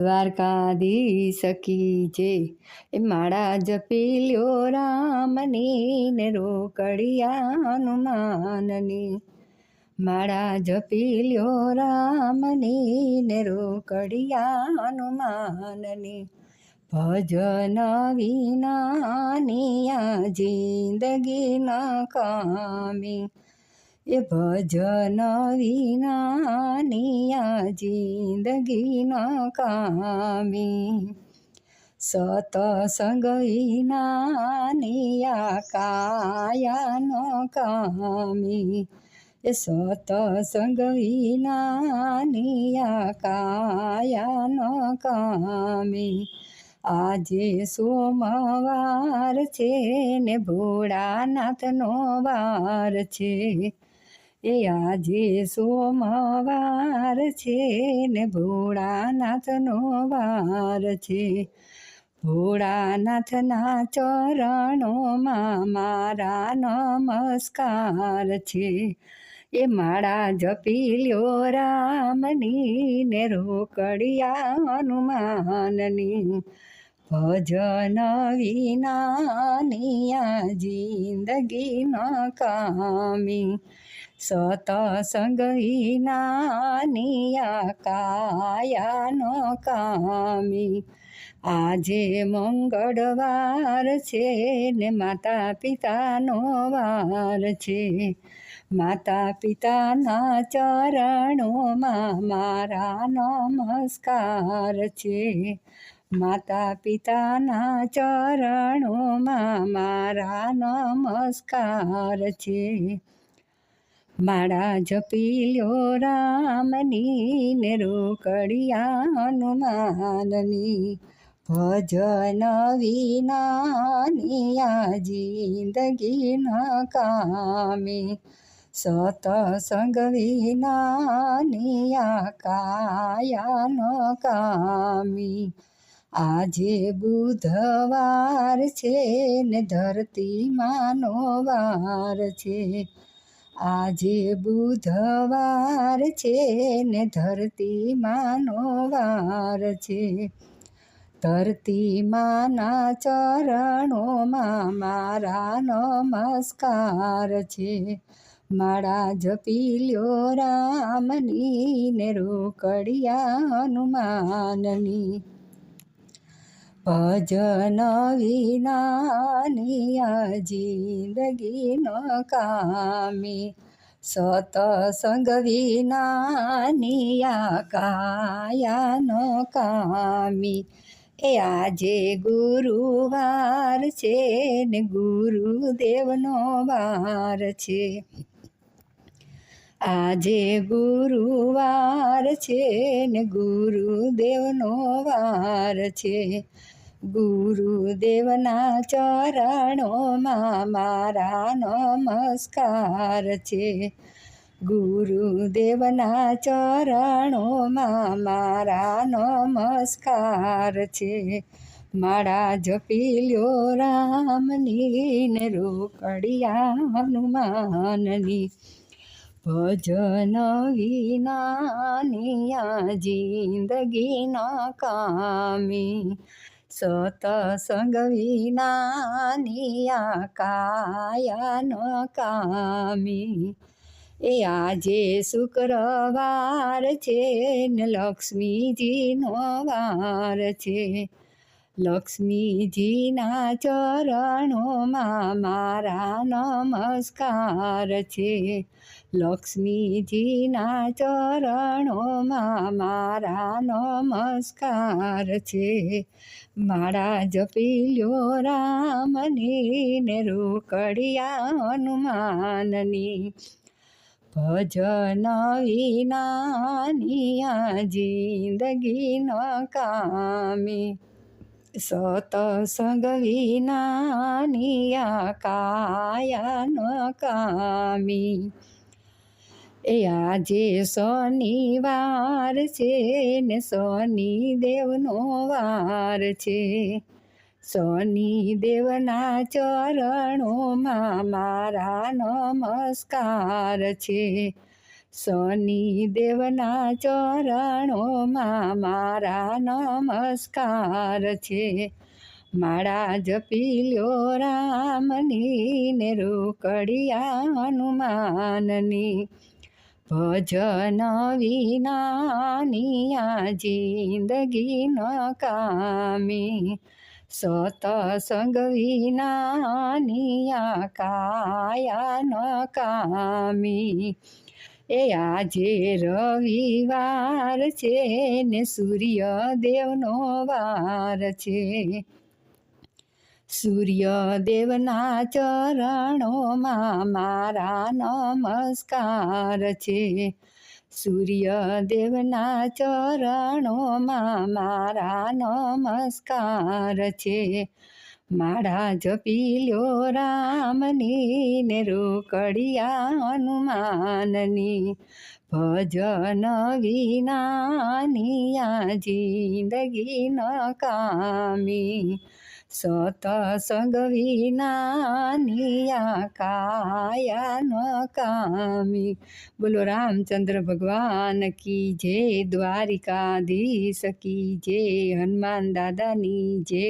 દ્વારકાધીશ કી જે એ માળા જપી લ્યો રામની ને રોકડિયા હનુમાનની માળા જપી લ્યો રામની ને રોકડિયા હનુમાનની ભજન વિનાની આ જિંદગી ન કામી એ ભજન વિનાનિયા જિંદગી ન કામી. સતસંગ વિનાની આ કાયા ન કામી. એ સતસંગ વિનાની આ કાયા ન કામી. આજે સોમવાર છે ને ભોળાનાથનો વાર છે. એ આજે સોમવાર છે ને ભોળાનાથનો વાર છે. ભોળાનાથના ચરણોમાં મારા નમસ્કાર છે. એ માળા જપી લ્યો રામની ને રોકડિયા હનુમાનની. ભજન વિનાની આ જિંદગી ન કામી. સતસંગ વિનાની આ કાયા ન કામી. આજે મંગળવાર છે ને માતા પિતાનો વાર છે. માતા પિતાના ચરણોમાં મારા નમસ્કાર છે. માતા પિતાના ચરણોમાં મારા નમસ્કાર છે. માળા જપી લ્યો રામની ને રોકડિયા હનુમાનની ભજન વિનાની જિંદગી ન કામી. સતસંગ વિનાની કાયા ન કામી. આજે બુધવાર છે ને ધરતી વાર છે. આજે બુધવાર છે ને ધરતી વાર છે. ધરતી માના ચરણોમાં મારા નમસ્કાર છે. માળા જપી લ્યો રામની ને રોકડિયા હનુમાનની. ભજન વિનાની જિંદગી ન કામી. સતસંગ વિનાની આ કાયા ન કામી. એ આજે ગુરુવાર છે ને ગુરુદેવનો વાર છે. આજે ગુરુવાર છે ને ગુરુદેવનો વાર છે. ગુરુદેવના ચરણોમાં મારા નમસ્કાર છે. ગુરુદેવના ચરણોમાં મારા નમસ્કાર છે. મારા જપી લ્યો રામની ને રોકડિયા હનુમાનની. ભજન વિનાનિયા જિંદગી ન કામી સતસંગ વિનાનિયા કાયા ન કામી. એ આજે શુક્રવાર છે ને લક્ષ્મીજીનો વાર છે. લક્ષ્મીજીના ચરણોમાં મારા નમસ્કાર છે. લક્ષ્મીજીના ચરણોમાં મારા નમસ્કાર છે. મારા જપી લ્યો રામની ને રોકડિયા હનુમાનની. ભજન વિનાની આ જિંદગી ન કામી આ કાયા ન કામી એ આજે શનિવાર છે ને શનિ દેવનો વાર છે શનિ દેવના ચરણોમાં મારા નમસ્કાર છે શનિ દેવના ચરણોમાં મારા નમસ્કાર છે. માળા જપી લ્યો રામની ને રોકડિયા હનુમાનની ભજન વિનાની આ જિંદગી ન કામી સતસંગ વિનાની આ કાયા ન કામી એ આજે રવિવાર છે ને સૂર્ય દેવનો વાર છે. સૂર્ય દેવના ચરણોમાં મારા નમસ્કાર છે. સૂર્ય દેવના ચરણોમાં મારા નમસ્કાર છે. માળા જપી લ્યો રામની ને રોકડિયા હનુમાનની ભજન વિનાની જિંદગી ન કામી સતસંગ વિનાની કાયા ન કામી બોલો રામચંદ્ર ભગવાન કી જય દ્વારિકાધીશ, કી જય હનુમાન દાદાની જય